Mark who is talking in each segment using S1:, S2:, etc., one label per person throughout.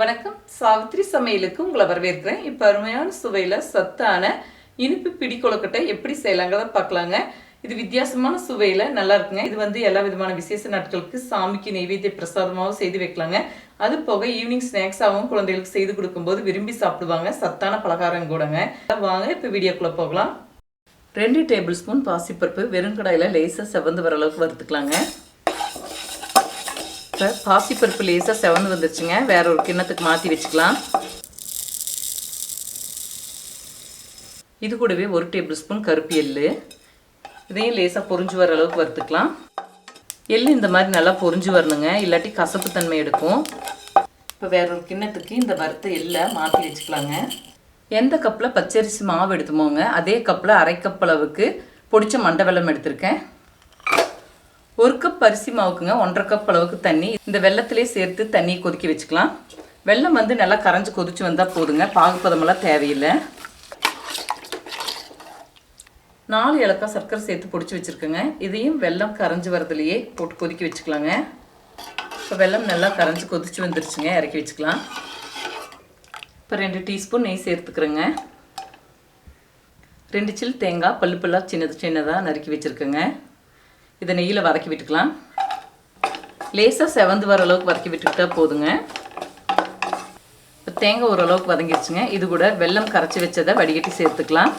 S1: வணக்கம். சாவித்ரி சமையலுக்கு உங்களை வரவேற்கிறேன். இப்போ அருமையான சுவையில் சத்தான இனிப்பு பிடி கொழுக்கட்டை எப்படி செய்யலாங்கிறத பார்க்கலாங்க. இது வித்தியாசமான சுவையில் நல்லா இருக்குங்க. இது வந்து எல்லா விதமான விசேஷ நாட்களுக்கு சாமிக்கு நெய்வேத்திய பிரசாதமாகவும் செய்து வைக்கலாங்க. அது போக ஈவினிங் ஸ்நாக்ஸாகவும் குழந்தைகளுக்கு செய்து கொடுக்கும்போது விரும்பி சாப்பிடுவாங்க. சத்தான பலகாரம் கூடங்க. வாங்க இப்போ வீடியோக்குள்ளே போகலாம். ரெண்டு டேபிள் ஸ்பூன் பாசிப்பருப்பு வெறும் கடாயில் லேசாக செவந்து வர அளவுக்கு வறுத்துக்கலாங்க. இப்போ பாசிப்பருப்பு லேசாக செவந்து வந்துருச்சுங்க. வேற ஒரு கிண்ணத்துக்கு மாற்றி வச்சுக்கலாம். இது கூடவே ஒரு டேபிள் ஸ்பூன் கருப்பு எள்ளு. இதையும் லேசாக பொரிஞ்சு வர அளவுக்கு வறுத்துக்கலாம். எள்ளு இந்த மாதிரி நல்லா பொரிஞ்சு வரணுங்க. இல்லாட்டி கசப்பு தன்மை எடுக்கும். இப்போ வேற ஒரு கிண்ணத்துக்கு இந்த வறுத்த எள்ளை மாற்றி வச்சுக்கலாங்க. எந்த கப்பில் பச்சரிசி மாவு எடுத்துமோங்க. அதே கப்பில் அரை கப் அளவுக்கு பொடிச்ச மண்டை எடுத்திருக்கேன். ஒரு கப் அரிசி மாவுக்குங்க ஒன்றரை கப் அளவுக்கு தண்ணி. இந்த வெள்ளத்திலே சேர்த்து தண்ணி கொதிக்க வச்சுக்கலாம். வெள்ளம் வந்து நல்லா கரைஞ்சி கொதிச்சு வந்தால் போதுங்க. பாகுப்பதமெல்லாம் தேவையில்லை. நாலு இலக்காய் சர்க்கரை சேர்த்து பிடிச்சி வச்சுருக்கேங்க. இதையும் வெள்ளம் கரைஞ்சி வரதுலையே போட்டு கொதிக்க வச்சுக்கலாங்க. இப்போ வெள்ளம் நல்லா கரைஞ்சி கொதிச்சு வந்துருச்சுங்க. இறக்கி வச்சுக்கலாம். இப்போ ரெண்டு டீஸ்பூன் நெய் சேர்த்துக்கிறேங்க. ரெண்டு சில் தேங்காய் பல்லு பல்லாக சின்னது சின்னதாக நறுக்கி வச்சுருக்கேங்க. இதை நெய்யில் வதக்கி விட்டுக்கலாம். லேசாக செவந்து வர அளவுக்கு வதக்கி விட்டுக்கிட்டா போதுங்க. இப்போ தேங்காய் ஓரளவுக்கு வதங்கிடுச்சுங்க இது கூட வெல்லம் கரைச்சி வச்சதை வடிகட்டி சேர்த்துக்கலாம்.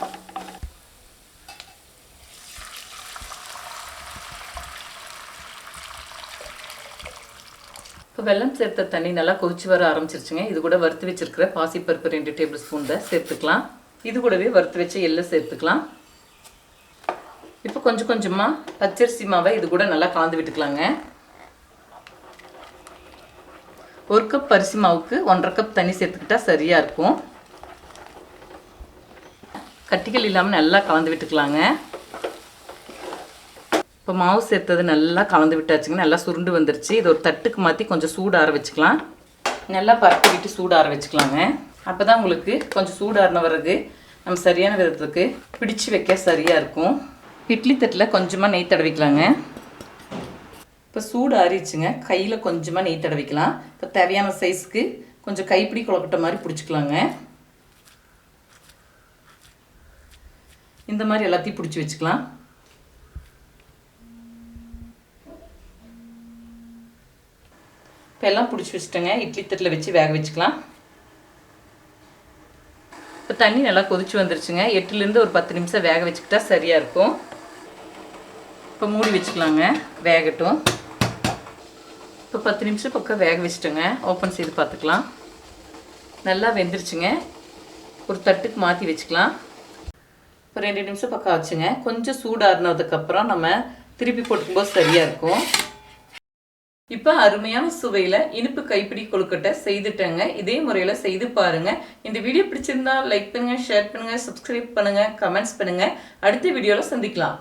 S1: இப்போ வெல்லம் சேர்த்த தண்ணி நல்லா கொதிச்சு வர ஆரம்பிச்சிருச்சுங்க. இது கூட வறுத்து வச்சிருக்கிற பாசிப்பருப்பு ரெண்டு டேபிள் ஸ்பூன் சேர்த்துக்கலாம். இது கூடவே வறுத்து வச்ச எள்ளை சேர்த்துக்கலாம். இப்போ கொஞ்சம் கொஞ்சமாக பச்சரிசி மாவை இது கூட நல்லா கலந்து விட்டுக்கலாங்க. ஒரு கப் பரிசி மாவுக்கு ஒன்றரை கப் தண்ணி சேர்த்துக்கிட்டா சரியாக இருக்கும். கட்டிகள் இல்லாமல் நல்லா கலந்து விட்டுக்கலாங்க. இப்போ மாவு சேர்த்தது நல்லா கலந்து விட்டாச்சுங்க. நல்லா சுருண்டு வந்துருச்சு. இது ஒரு தட்டுக்கு மாற்றி கொஞ்சம் சூடார வச்சுக்கலாம். நல்லா பரப்பி விட்டு சூடார வச்சுக்கலாங்க. அப்போ தான் உங்களுக்கு கொஞ்சம் சூடாறின பிறகு நம்ம சரியான விதத்துக்கு பிடிச்சு வைக்க சரியாக இருக்கும். இட்லி தட்டில் கொஞ்சமாக நெய் தடவிக்கலாங்க. இப்போ சூடு ஆறிடுச்சுங்க. கையில் கொஞ்சமாக நெய் தடவிக்கலாம். இப்போ தேவையான சைஸ்க்கு கொஞ்சம் கைப்பிடி குழக்கட்ட மாதிரி பிடிச்சிக்கலாங்க. இந்த மாதிரி எல்லாத்தையும் பிடிச்சி வச்சுக்கலாம். இப்போ எல்லாம் பிடிச்சி வச்சுட்டேங்க. இட்லி தட்டில் வச்சு வேக வச்சுக்கலாம். இப்போ தண்ணி நல்லா கொதிச்சு வந்துருச்சுங்க. எட்டுலேருந்து ஒரு பத்து நிமிஷம் வேக வச்சுக்கிட்டா சரியாக இருக்கும். இப்போ மூடி வச்சுக்கலாங்க வேகட்டும். இப்போ பத்து நிமிஷம் பக்கம் வேக வச்சுட்டோங்க. ஓப்பன் செய்து பார்த்துக்கலாம். நல்லா வெந்துருச்சுங்க. ஒரு தட்டுக்கு மாற்றி வச்சுக்கலாம். இப்போ ரெண்டு நிமிஷம் பக்கம் ஆச்சுங்க. கொஞ்சம் சூடாறினதுக்கப்புறம் நம்ம திருப்பி போட்டுக்கும்போது சரியாக இருக்கும். இப்போ அருமையான சுவையில் இனிப்பு கைப்பிடி கொழுக்கட்டை செய்துட்டேங்க. இதே முறையில் செய்து பாருங்கள் இந்த வீடியோ பிடிச்சிருந்தா லைக் பண்ணுங்கள் ஷேர் பண்ணுங்கள் சப்ஸ்கிரைப் பண்ணுங்கள் கமெண்ட்ஸ் பண்ணுங்கள் அடுத்த வீடியோவில் சந்திக்கலாம்.